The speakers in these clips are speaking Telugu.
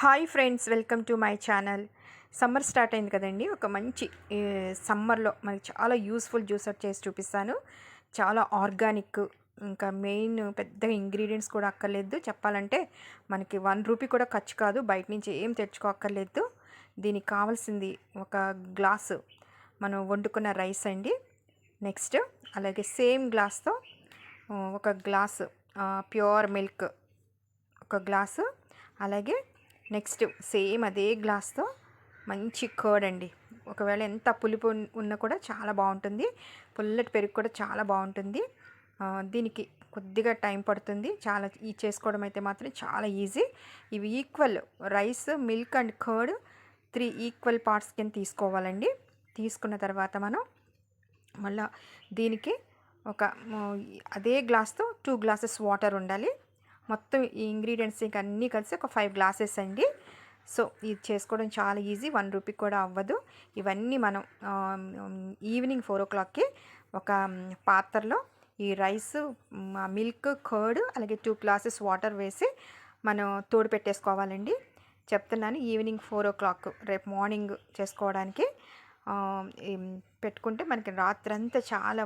Hi friends welcome to my channel. Summer start అయింది కదండి. ఒక మంచి సమ్మర్లో మనకి చాలా యూస్ఫుల్ జ్యూసర్ చేసి చూపిస్తాను. చాలా ఆర్గానిక్ ఇంకా మెయిన్ పెద్దగా ఇంగ్రీడియంట్స్ కూడా అక్కర్లేదు. చెప్పాలంటే మనకి వన్ రూపీ కూడా ఖర్చు కాదు. బయట నుంచి ఏం తెచ్చుకోక్కర్లేదు. దీనికి కావాల్సింది ఒక గ్లాసు మనం వండుకున్న రైస్ అండి. నెక్స్ట్ అలాగే సేమ్ గ్లాస్తో ఒక గ్లాసు ప్యూర్ మిల్క్ ఒక గ్లాసు అలాగే నెక్స్ట్ సేమ్ అదే గ్లాస్తో మంచి కర్డ్ అండి. ఒకవేళ ఎంత పులుపు ఉన్నా కూడా చాలా బాగుంటుంది. పుల్లటి పెరుగు కూడా చాలా బాగుంటుంది. దీనికి కొద్దిగా టైం పడుతుంది. చాలా ఈ చేసుకోవడం అయితే మాత్రం చాలా ఈజీ. ఇవి equal rice milk and curd three equal parts కింద తీసుకోవాలండి. తీసుకున్న తర్వాత మనం మళ్ళీ దీనికి ఒక అదే గ్లాస్తో టూ గ్లాసెస్ వాటర్ ఉండాలి. మొత్తం ఈ ఇంగ్రీడియంట్స్ ఇంకా అన్నీ కలిసి ఒక ఫైవ్ గ్లాసెస్ అండి. సో ఇది చేసుకోవడం చాలా ఈజీ. వన్ రూపీ కూడా అవ్వదు. ఇవన్నీ మనం ఈవినింగ్ ఫోర్ ఓ క్లాక్కి ఒక పాత్రలో ఈ రైస్ మిల్క్ కర్డ్ అలాగే టూ గ్లాసెస్ వాటర్ వేసి మనం తోడు పెట్టేసుకోవాలండి. చెప్తున్నాను ఈవినింగ్ ఫోర్ ఓ క్లాక్ రేపు మార్నింగ్ చేసుకోవడానికి పెట్టుకుంటే మనకి రాత్రంతా చాలా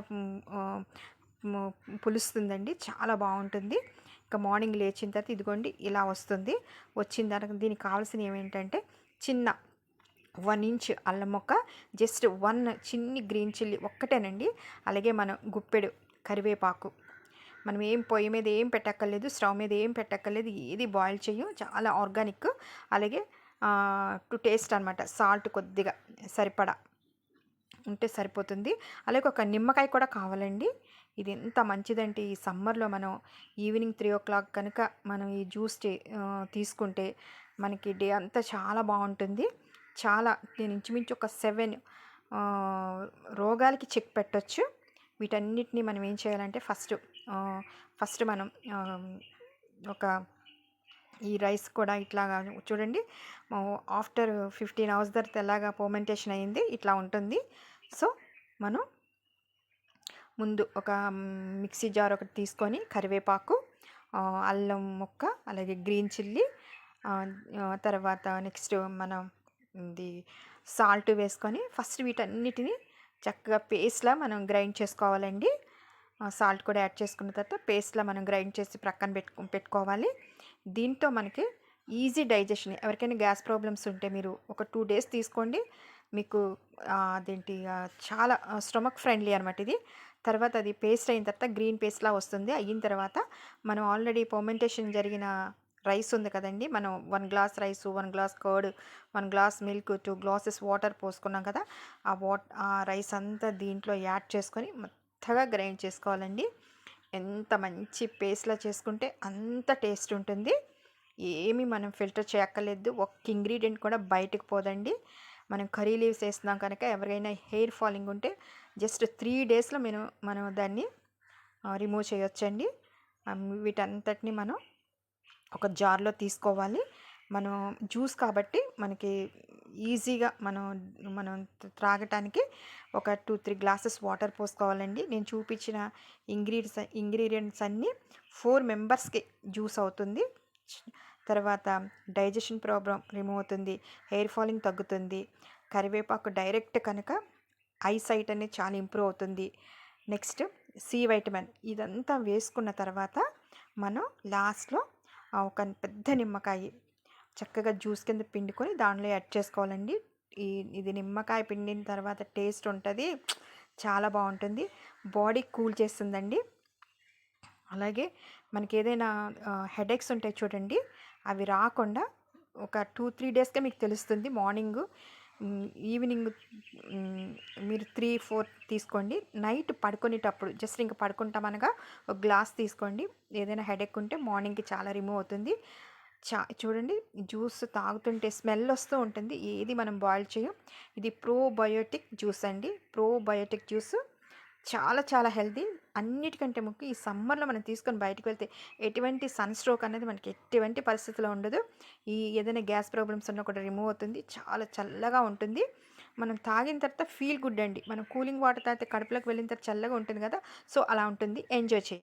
పులుస్తుందండి. చాలా బాగుంటుంది. ఇంకా మార్నింగ్ లేచిన తర్వాత ఇదిగోండి ఇలా వస్తుంది. వచ్చిన తర్వాత దీనికి కావాల్సిన ఏమేంటంటే చిన్న వన్ ఇంచ్ అల్లం మొక్క జస్ట్ వన్ చిన్ని గ్రీన్ చిల్లీ ఒక్కటేనండి. అలాగే మనం గుప్పెడు కరివేపాకు. మనం ఏం పొయ్యి మీద ఏం పెట్టక్కర్లేదు స్టవ్ మీద ఏం పెట్టక్కర్లేదు ఏది బాయిల్ చేయం చాలా ఆర్గానిక్. అలాగే టు టేస్ట్ అనమాట సాల్ట్ కొద్దిగా సరిపడా. ఉంటే సరిపోతుంది. అలాగే ఒక నిమ్మకాయ కూడా కావాలండి. ఇది ఎంత మంచిదంటే ఈ సమ్మర్లో మనం ఈవినింగ్ త్రీ ఓ క్లాక్ కనుక మనం ఈ జ్యూస్ తీసుకుంటే మనకి డే అంతా చాలా బాగుంటుంది. చాలా నేను ఇంచుమించు ఒక సెవెన్ రోగాలకి చెక్ పెట్టచ్చు. వీటన్నిటిని మనం ఏం చేయాలంటే ఫస్ట్ ఫస్ట్ మనం ఒక ఈ రైస్ కూడా ఇట్లాగా చూడండి. ఆఫ్టర్ ఫిఫ్టీన్ అవర్స్ తర్వాత ఎలాగా పోమెంటేషన్ అయింది ఇట్లా ఉంటుంది. సో మనం ముందు ఒక మిక్సీ జార్ ఒకటి తీసుకొని కరివేపాకు అల్లం ముక్క అలాగే గ్రీన్ చిల్లీ తర్వాత నెక్స్ట్ మనం ఇది సాల్ట్ వేసుకొని ఫస్ట్ వీటన్నిటిని చక్కగా పేస్ట్లా మనం గ్రైండ్ చేసుకోవాలండి. సాల్ట్ కూడా యాడ్ చేసుకున్న తర్వాత పేస్ట్లా మనం గ్రైండ్ చేసి ప్రక్కన పెట్టుకు పెట్టుకోవాలి. దీంతో మనకి ఈజీ డైజెషన్ ఎవరికైనా గ్యాస్ ప్రాబ్లమ్స్ ఉంటే మీరు ఒక టూ డేస్ తీసుకోండి. మీకు అదేంటి చాలా స్టొమక్ ఫ్రెండ్లీ అనమాట ఇది. తర్వాత అది పేస్ట్ అయిన తర్వాత గ్రీన్ పేస్ట్లా వస్తుంది. అయిన తర్వాత మనం ఆల్రెడీ పర్మెంటేషన్ జరిగిన రైస్ ఉంది కదండి మనం one glass rice one glass curd one glass milk two glasses water పోసుకున్నాం కదా ఆ వాట్ ఆ రైస్ అంతా దీంట్లో యాడ్ చేసుకొని మెత్తగా గ్రైండ్ చేసుకోవాలండి. ఎంత మంచి పేస్ట్లా చేసుకుంటే అంత టేస్ట్ ఉంటుంది. ఏమి మనం ఫిల్టర్ చేయక్కర్లేదు. ఒక్క ఇంగ్రీడియంట్ కూడా బయటకు పోదండి. మనం కర్రీ లీవ్స్ వేస్తున్నాం కనుక ఎవరికైనా హెయిర్ ఫాలింగ్ ఉంటే జస్ట్ త్రీ డేస్లో మేము మనం దాన్ని రిమూవ్ చేయొచ్చండి. వీటంతటిని మనం ఒక జార్లో తీసుకోవాలి. మనం జ్యూస్ కాబట్టి మనకి ఈజీగా మనం మనం త్రాగటానికి ఒక టూ త్రీ గ్లాసెస్ వాటర్ పోసుకోవాలండి. నేను చూపించిన ఇంగ్రీడియంట్స్ ఇంగ్రీడియంట్స్ అన్నీ ఫోర్ మెంబర్స్కి జ్యూస్ అవుతుంది. తర్వాత డైజెషన్ ప్రాబ్లం రిమూవ్ అవుతుంది హెయిర్ ఫాలింగ్ తగ్గుతుంది. కరివేపాకు డైరెక్ట్ కనుక ఐ సైట్ అనేది చాలా ఇంప్రూవ్ అవుతుంది. నెక్స్ట్ సి వైటమిన్ ఇదంతా వేసుకున్న తర్వాత మనం లాస్ట్లో ఒక పెద్ద నిమ్మకాయ చక్కగా జ్యూస్ కింద పిండుకొని దానిలో యాడ్ చేసుకోవాలండి. ఈ ఇది నిమ్మకాయ పిండిన తర్వాత టేస్ట్ ఉంటుంది చాలా బాగుంటుంది. బాడీ కూల్ చేస్తుందండి. అలాగే మనకి ఏదైనా హెడేక్స్ ఉంటాయి చూడండి అవి రాకుండా ఒక టూ త్రీ డేస్కే మీకు తెలుస్తుంది మార్నింగ్. ఈవినింగ్ మీరు త్రీ ఫోర్ తీసుకోండి. నైట్ పడుకునేటప్పుడు జస్ట్ ఇంకా పడుకుంటామనగా ఒక గ్లాస్ తీసుకోండి. ఏదైనా హెడేక్ ఉంటే మార్నింగ్కి చాలా రిమూవ్ అవుతుంది. చా చూడండి జ్యూస్ తాగుతుంటే స్మెల్ వస్తూ ఉంటుంది. ఏది మనం బాయిల్ చేయం? ఇది ప్రోబయోటిక్ జ్యూస్ అండి. ప్రోబయోటిక్ జ్యూస్ చాలా చాలా హెల్తీ. అన్నిటికంటే ముఖ్యం ఈ సమ్మర్లో మనం తీసుకొని బయటకు వెళ్తే ఎటువంటి సన్ స్ట్రోక్ అనేది మనకి ఎటువంటి పరిస్థితిలో ఉండదు. ఈ ఏదైనా గ్యాస్ ప్రాబ్లమ్స్ ఉన్నా కూడా రిమూవ్ అవుతుంది. చాలా చల్లగా ఉంటుంది. మనం తాగిన తర్వాత ఫీల్ గుడ్ అండి. మనం కూలింగ్ వాటర్ తాగితే కడుపులోకి వెళ్ళిన తర్వాత చల్లగా ఉంటుంది కదా. సో అలా ఉంటుంది. ఎంజాయ్ చేయి